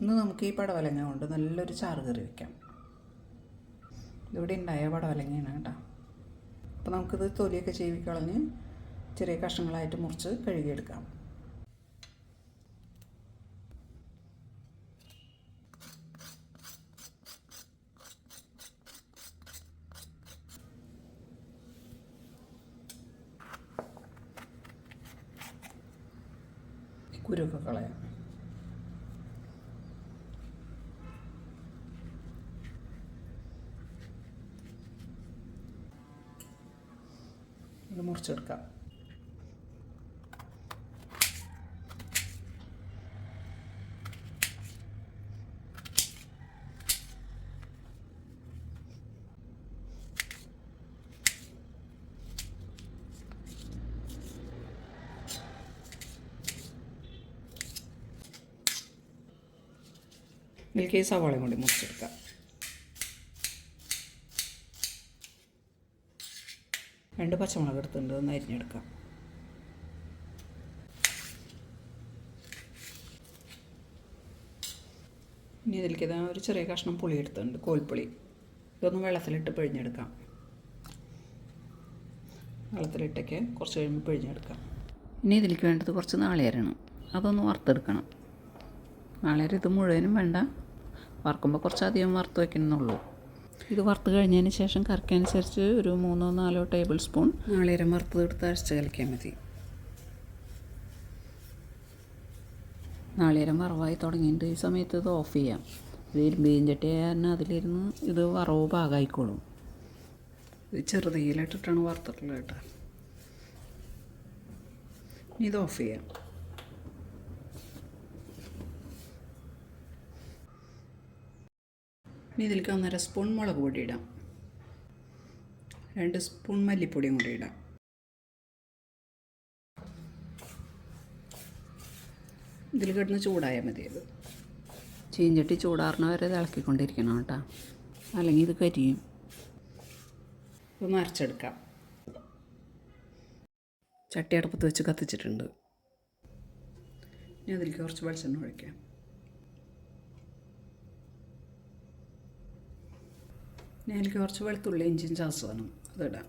ഇന്ന് നമുക്ക് ഈ പടവലങ്ങ കൊണ്ട് നല്ലൊരു ചാറ് കറി വയ്ക്കാം ഇവിടെ ഉണ്ടായ പടവലങ്ങയാണ് കേട്ടോ. അപ്പോൾ നമുക്കിത് തൊലിയൊക്കെ ചീവി കളഞ്ഞ് ചെറിയ കഷ്ണങ്ങളായിട്ട് മുറിച്ച് കഴുകിയെടുക്കാം. കളയാം ഇത് മുറിച്ചെടുക്കാം. ഇതിലേക്ക് സവാളയും കൂടി മുറിച്ചെടുക്കാം. രണ്ട് പച്ചമുളക് എടുത്തിട്ടുണ്ട് ഒന്ന് അരിഞ്ഞെടുക്കാം. ഇനി ഇതിലേക്ക് ഇതാ ഒരു ചെറിയ കഷ്ണം പുളി എടുത്തിട്ടുണ്ട് കോൽപ്പുളി. ഇതൊന്ന് വെള്ളത്തിലിട്ട് പിഴിഞ്ഞെടുക്കാം. വെള്ളത്തിലിട്ടൊക്കെ കുറച്ച് കഴിയുമ്പോൾ പിഴിഞ്ഞെടുക്കാം. ഇനി ഇതിലേക്ക് വേണ്ടത് കുറച്ച് നാളികേരാണ് അതൊന്ന് വറുത്തെടുക്കണം. നാളികേരം ഇത് മുഴുവനും വേണ്ട. വറുക്കുമ്പോൾ കുറച്ചധികം വറുത്ത് വയ്ക്കണമെന്നുള്ളൂ. ഇത് വറുത്ത് കഴിഞ്ഞതിന് ശേഷം കറിക്കനുസരിച്ച് ഒരു മൂന്നോ നാലോ ടേബിൾ സ്പൂൺ നാളേരം വറുത്തത് എടുത്ത് അരച്ച് കലക്കിയാൽ മതി. നാളേരം വറവായി തുടങ്ങിയിട്ട് ഈ സമയത്ത് ഇത് ഓഫ് ചെയ്യാം. ഇത് ഇരുമ്പീൻ ചട്ടി കാരണം അതിലിരുന്ന് ഇത് വറവ് പാകായിക്കോളും. ഇത് ചെറുതീയിലിട്ടിട്ടാണ് വറുത്തിട്ടുള്ളത് കേട്ടോ. ഇനി ഇത് ഓഫ് ചെയ്യാം. ഇനി ഇതിലേക്ക് ഒന്നര സ്പൂൺ മുളക് പൊടി ഇടാം. രണ്ട് സ്പൂൺ മല്ലിപ്പൊടിയും കൂടി ഇടാം. ഇതിൽ കിടന്ന് ചൂടായാൽ മതി അത് ചീഞ്ചട്ടി ചൂടാറിന് വരെ തിളക്കിക്കൊണ്ടിരിക്കണം കേട്ടോ. അല്ലെങ്കിൽ ഇത് കരിയും. ഒന്ന് അരച്ചെടുക്കാം. ചട്ടി അടുപ്പത്ത് വെച്ച് കത്തിച്ചിട്ടുണ്ട്. ഇനി അതിലേക്ക് കുറച്ച് വെളിച്ചെണ്ണ ഒഴിക്കാം. ഇനി അതിലേക്ക് കുറച്ച് വെളുത്തുള്ളി ഇഞ്ചിയും വേണം അതിടാം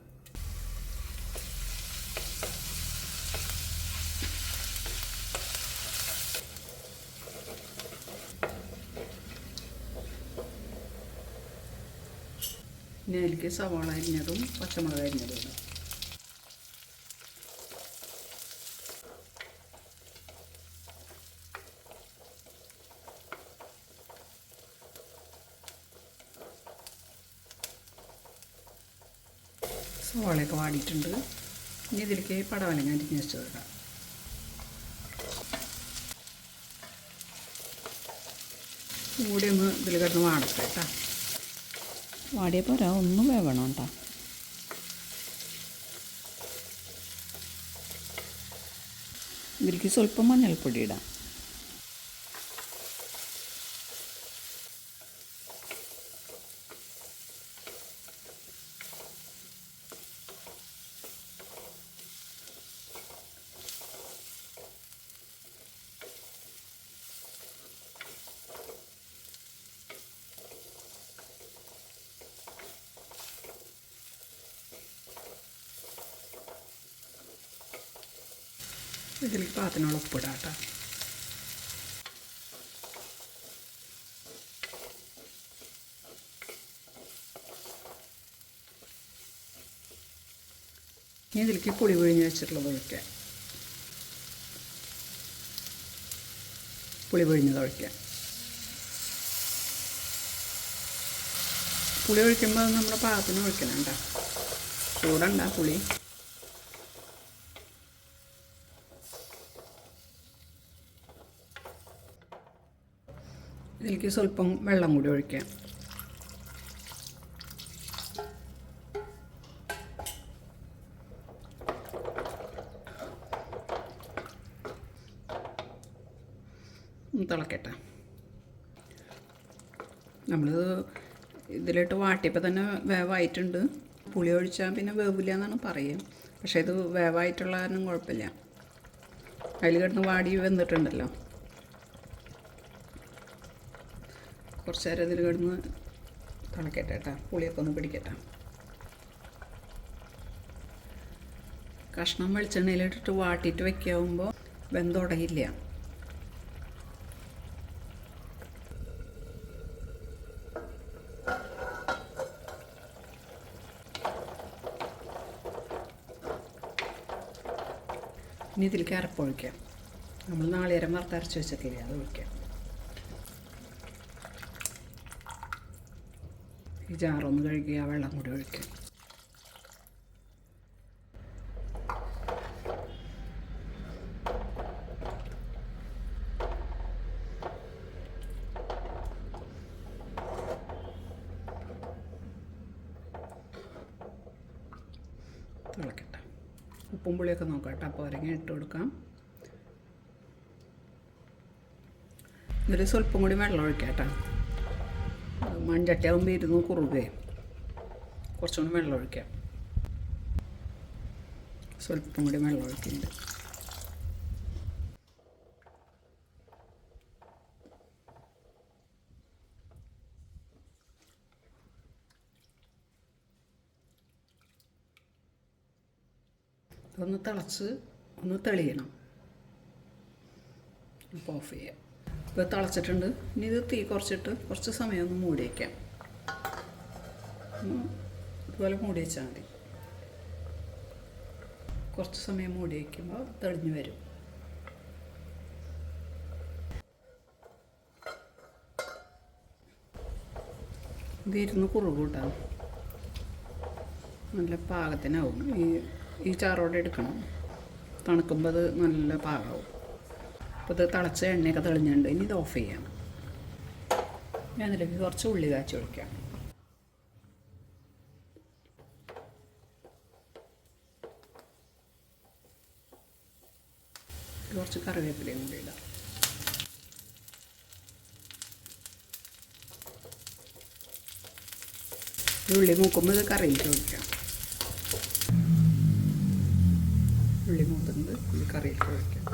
ഇനി അതിലേക്ക് സവാള അരിഞ്ഞതും പച്ചമുളക് അരിഞ്ഞതും ഇടാം. സവാളയൊക്കെ വാടിയിട്ടുണ്ട്. ഇനി ഇതിലേക്ക് പടവലങ്ങ അരിഞ്ഞ് വെച്ച് കൊടുക്കാം. കൂടി ഒന്ന് ഇതിൽ കിടന്ന് വാടട്ടെ കേട്ടോ. വാടിയ പോരാ ഒന്നും വേവണം കേട്ടോ. ഇതിലേക്ക് സ്വല്പം മഞ്ഞൾപ്പൊടി ഇടാം. ഇതിലേക്ക് പാത്തിനുള്ള ഉപ്പിടാം കേട്ടോ. ഇനി ഇതിലേക്ക് പുളി പിഴിഞ്ഞ് വെച്ചിട്ടുള്ളത് ഒഴിക്കാം. പുളി പിഴിഞ്ഞത് ഒഴിക്കാം. പുളി ഒഴിക്കുമ്പോൾ നമ്മുടെ പാകത്തിന് ഒഴിക്കണം കേട്ടോ. ചൂടണ്ട പുളി. ഇതിലേക്ക് സ്വല്പം വെള്ളം കൂടി ഒഴിക്കാം. തിളക്കട്ടെ. നമ്മൾ ഇതിലിട്ട് വാട്ടിയപ്പോൾ തന്നെ വേവായിട്ടുണ്ട്. പുളി ഒഴിച്ചാൽ പിന്നെ വേവില്ല എന്നാണ് പറയുക പക്ഷേ ഇത് വേവായിട്ടുള്ള കാരണം കുഴപ്പമില്ല. അതിൽ കിടന്ന് വാടി വെന്തിട്ടുണ്ടല്ലോ കുറച്ച് നേരം ഇതിൽ കിടന്ന് തിളക്കട്ടെ കേട്ടോ. പുളിയൊക്കെ ഒന്ന് പിടിക്കട്ടെ. കഷ്ണം വെളിച്ചെണ്ണയിലിട്ടിട്ട് വാട്ടിയിട്ട് വെക്കാവുമ്പോൾ വെന്തുടയില്ല ഇനി ഇതിലേക്ക് അരപ്പൊഴിക്കാം. നമ്മൾ നാളികരം വറുത്തരച്ച് വെച്ചിട്ടില്ലേ അത് ഒഴിക്കാം. ഈ ജാറൊന്ന് കഴുകി ആ വെള്ളം കൂടി ഒഴിക്കാം. തിളക്കട്ടെ. ഉപ്പും പുളിയൊക്കെ നോക്കാം കേട്ടോ. അപ്പോൾ ഒരങ്ങ ഇട്ട് കൊടുക്കാം. ഇതിൽ സ്വല്പം കൂടി വെള്ളം ഒഴിക്കാം കേട്ടോ. മൺചട്ടിയാകുമ്പോൾ ഇരുന്ന് കുറുകേ കുറച്ചും കൂടി വെള്ളം ഒഴിക്കാം സ്വല്പം കൂടി വെള്ളം ഒഴിക്കുന്നുണ്ട് ഒന്ന് തിളച്ച് ഒന്ന് തെളിയണം. അപ്പോൾ ഓഫ് ചെയ്യാം. ഇപ്പോൾ തിളച്ചിട്ടുണ്ട്. ഇനി ഇത് തീ കുറച്ചിട്ട് കുറച്ച് സമയം ഒന്ന് മൂടി വയ്ക്കാം ഇതുപോലെ മൂടി വെച്ചാൽ മതി. കുറച്ച് സമയം മൂടി വയ്ക്കുമ്പോൾ തെളിഞ്ഞു വരും. ഇതിരുന്ന് കുറുകൂട്ടാം നല്ല പാകത്തിനാവും. ഈ ഈ ചാറോടെ എടുക്കണം. തണുക്കുമ്പോൾ അത് നല്ല പാകമാവും അപ്പോൾ ഇത് തിളച്ച എണ്ണയൊക്കെ തെളിഞ്ഞിട്ടുണ്ട്. ഇനി ഇത് ഓഫ് ചെയ്യാം. ഞാൻ അതിലേക്ക് കുറച്ച് ഉള്ളി കാച്ചി ഒഴിക്കാം. കുറച്ച് കറിവേപ്പിലയും കൂടി ഇടാം. ഉള്ളി മൂക്കുമ്പോൾ ഇത് കറിയിലേക്ക് ഒഴിക്കാം. ഉള്ളി മൂത്തുന്നത് ഉള്ളി കറിയിലേക്ക് ഒഴിക്കാം.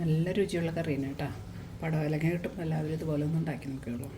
നല്ല രുചിയുള്ള കറിയാണ് കേട്ടോ. പടവലങ്ങ കിട്ടുമ്പോൾ എല്ലാവരും ഇതുപോലെ ഒന്ന് ഉണ്ടാക്കി നോക്കിയോളൂ